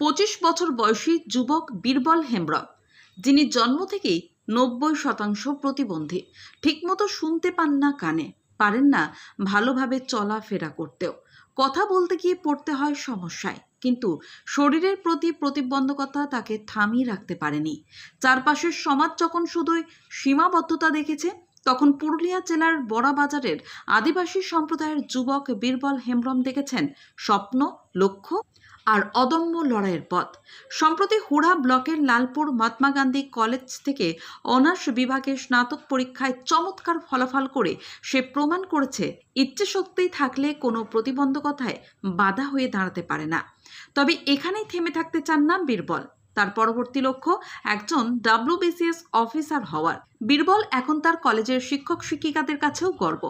পঁচিশ বছর বয়সী যুবক বীরবল হেমব্রম, যিনি জন্ম থেকেই নব্বই শতাংশ প্রতিবন্ধী, ঠিকমতো শুনতে পান না কানে, পারেন না ভালোভাবে চলাফেরা করতেও। কথা বলতে গিয়ে পড়তে হয় সমস্যায়, কিন্তু শরীরের প্রতি প্রতিবন্ধকতা তাকে থামিয়ে রাখতে পারেনি। চারপাশের সমাজ যখন শুধুই সীমাবদ্ধতা দেখেছে তখন পুরুলিয়া জেলার বড়াবাজারের আদিবাসী সম্প্রদায়ের যুবক বীরবল হেমব্রম দেখেছেন স্বপ্ন, লক্ষ্য আর অদম্য লড়াইয়ের পথ। সম্প্রতি হুড়া ব্লকের লালপুর মহাত্মা গান্ধী কলেজ থেকে অনার্স বিভাগে স্নাতক পরীক্ষায় চমৎকার ফলাফল করে সে প্রমাণ করেছে, ইচ্ছে শক্তি থাকলে কোনো প্রতিবন্ধকতায় বাধা হয়ে দাঁড়াতে পারে না। তবে এখানেই থেমে থাকতে চান না বীরবল। তার পরবর্তী লক্ষ্য একজন ডাব্লিউবিসিএস অফিসার হওয়ার। বীরবল এখন তার কলেজের শিক্ষক শিক্ষিকাদের কাছেও গর্ব।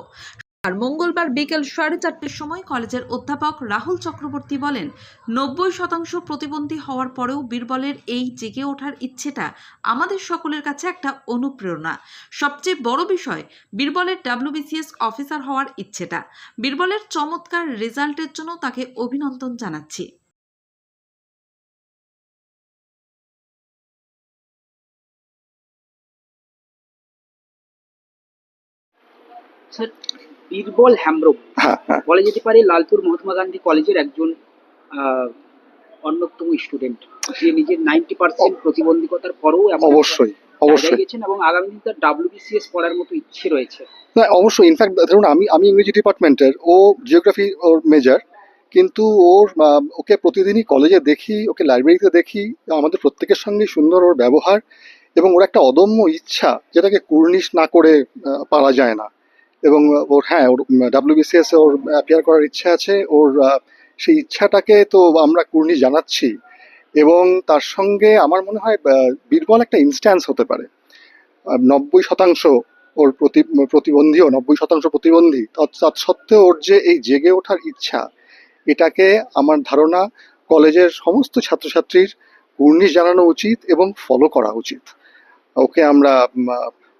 আর মঙ্গলবার বিকেল সাড়ে চারটের সময় কলেজের অধ্যাপক রাহুল চক্রবর্তী বলেন, নব্বই শতাংশ প্রতিবন্ধী হওয়ার পরেও বীরবলের এই জেগে ওঠার ইচ্ছেটা আমাদের সকলের কাছে একটা অনুপ্রেরণা। সবচেয়ে বড় বিষয়, বীরবলের ডাব্লিউবিসিএস অফিসার হওয়ার ইচ্ছেটা। বীরবলের চমৎকার রেজাল্টের জন্য তাকে অভিনন্দন জানাচ্ছি। স্যার বীরবল হ্যামব্রম হ্যাঁ। বলা যেতে পারে লালপুর মহাত্মা গান্ধী কলেজের একজন অন্যতম স্টুডেন্ট যে নিজের নাইনটি পার্সেন্ট প্রতিবন্ধকতার পরেও অবশ্যই অবশ্যই। গেছেন এবং আগামী দিন তার ডাব্লিউবিসিএস পড়ার মতো ইচ্ছে রয়েছে। না অবশ্যই ইনফ্যাক্ট ধরুন আমি আমি ইংরেজি ডিপার্টমেন্টের ও জিওগ্রাফি ওর মেজর কিন্তু ওর ওকে প্রতিদিনই কলেজে দেখি ওকে লাইব্রেরিতে দেখি আমাদের প্রত্যেকের সঙ্গে সুন্দর ওর ব্যবহার এবং ওর একটা অদম্য ইচ্ছা যেটাকে কুর্নিশ না করে পারা যায় না। এবং ওর হ্যাঁ ওর ডাব্লিউবিসিএস ওর অ্যাপিয়ার করার ইচ্ছা আছে। ওর সেই ইচ্ছাটাকে তো আমরা কুর্নিশ জানাচ্ছি এবং তার সঙ্গে আমার মনে হয় বীরবল একটা ইনস্ট্যান্স হতে পারে। নব্বই শতাংশ ওর প্রতি প্রতিবন্ধীও নব্বই শতাংশ প্রতিবন্ধী। তৎ সত্ত্বেও ওর যে এই জেগে ওঠার ইচ্ছা, এটাকে আমার ধারণা কলেজের সমস্ত ছাত্রছাত্রীর কুর্নিশ জানানো উচিত এবং ফলো করা উচিত। ওকে আমরা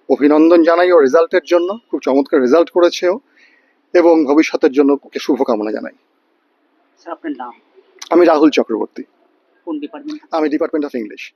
অভিনন্দন জানাই ও রেজাল্টের জন্য। খুব চমৎকার রেজাল্ট করেছে ও। এবং ভবিষ্যতের জন্য ওকে শুভকামনা জানাই। আপনার নাম? আমি রাহুল চক্রবর্তী। কোন ডিপার্টমেন্ট আমি ডিপার্টমেন্ট অফ ইংলিশ।